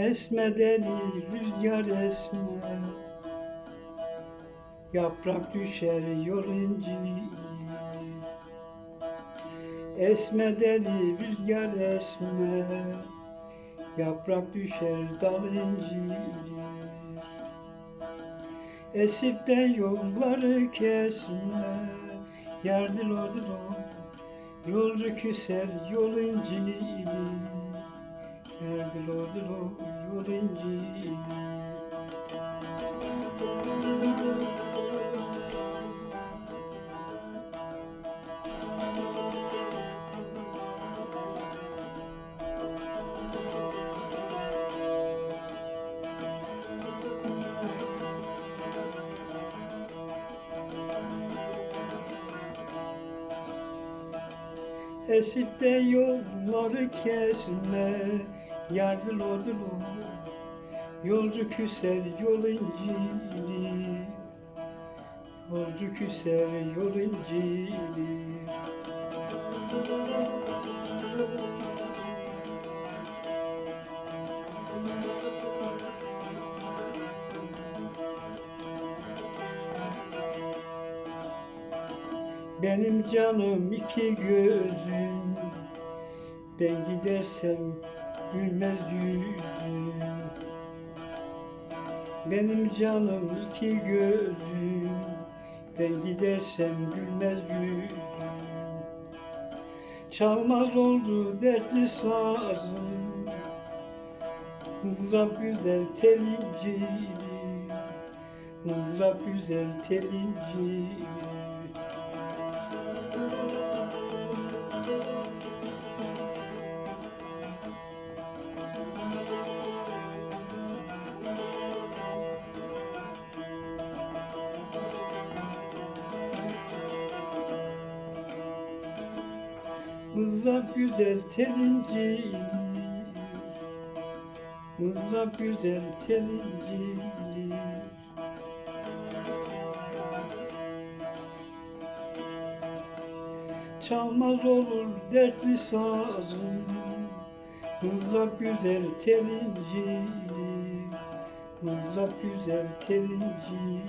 Esme rüzgar esme Yaprak düşer yol incir. Esme rüzgar esme Yaprak düşer dal incir. Esip de yolları kesme. Yardır odur o Yolcu küser yol incir. Yardır odur Esip de yolları kesme Yardır odur o Yolcu küser yol inciri. Yolcu küser yol inciri. Benim canım iki gözüm. Ben gidersem gülmez yüzüm. Benim canım iki gözüm. Ben gidersem gülmez yüzüm. Çalmaz oldu dertli sazım. Mızrap güzel telinci Mızrap güzel telinci Mızrap güzel telinci. Mızrap güzel telinci. Çalmaz olur dertli sazım. Mızrap güzel telinci. Mızrap güzel telinci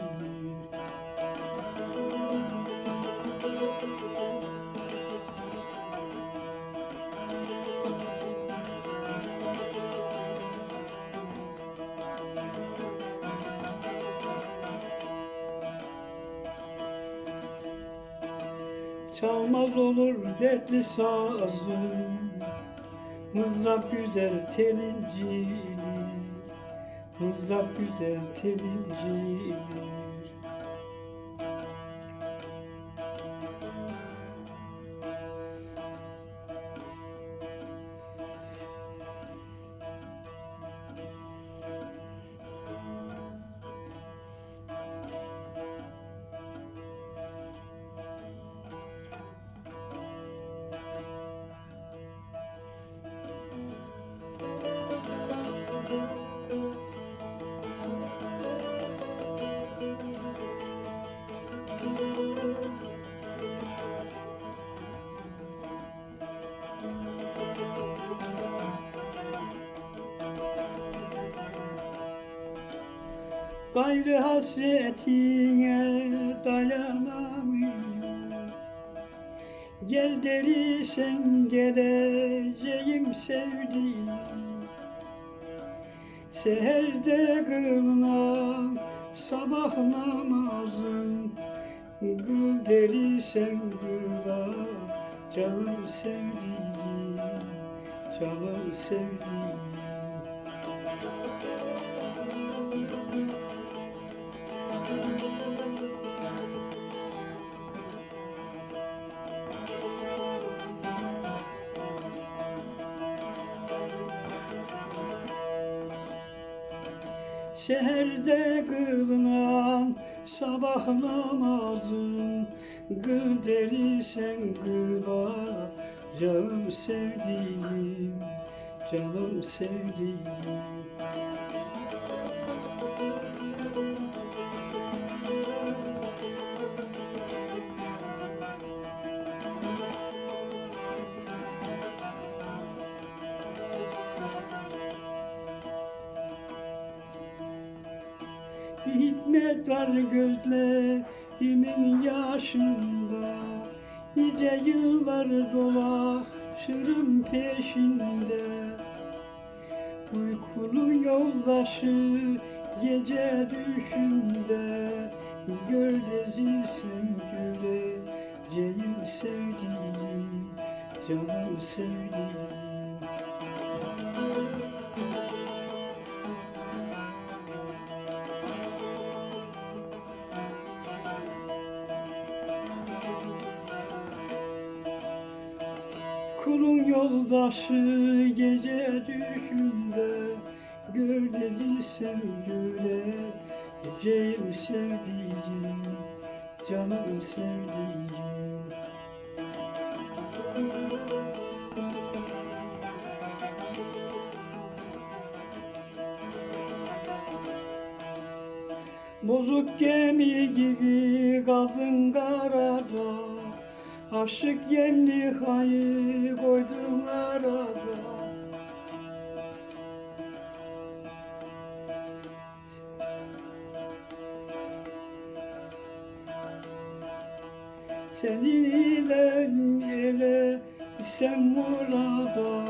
Çalmaz olur dertli sazım. Mızrap güzel telinci Mızrap güzel telinci Gayrı hasretine dayanamıyorum. Gel derisen geleceğim sevdiğim. Seherde kılınan sabah namazın Kıl derisen kıla canım sevdiğim Canım sevdiğim Şehirde kılınan sabah namazın Kıl derisen kıla. Canım sevdiğim Canım sevdiğim Hikmet var gözlerimin yaşında Nice yıllar dolaşırım peşinde. Uykulu yoldaşı gece düşümde yoldaşı gece düşümde Gölgesisin güleceğim sevdiğim Canım sevdiğim. Bozuk gemi gibi kaldın karada Aşık yemli hayı koydun arada. Seninle yere sen murada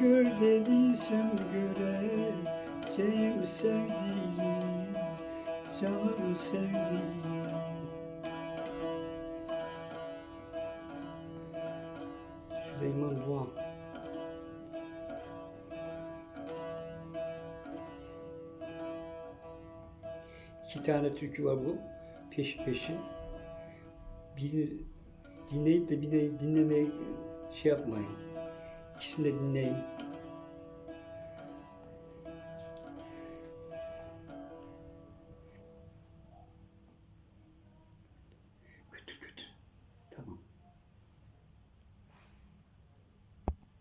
Gör dediysem göreceğim sevdiğim Canım sevdiğim İki tane türkü var bu. Peş peşin. Biri dinleyip de bir de dinlemeye şey yapmayın. İkisini de dinleyin.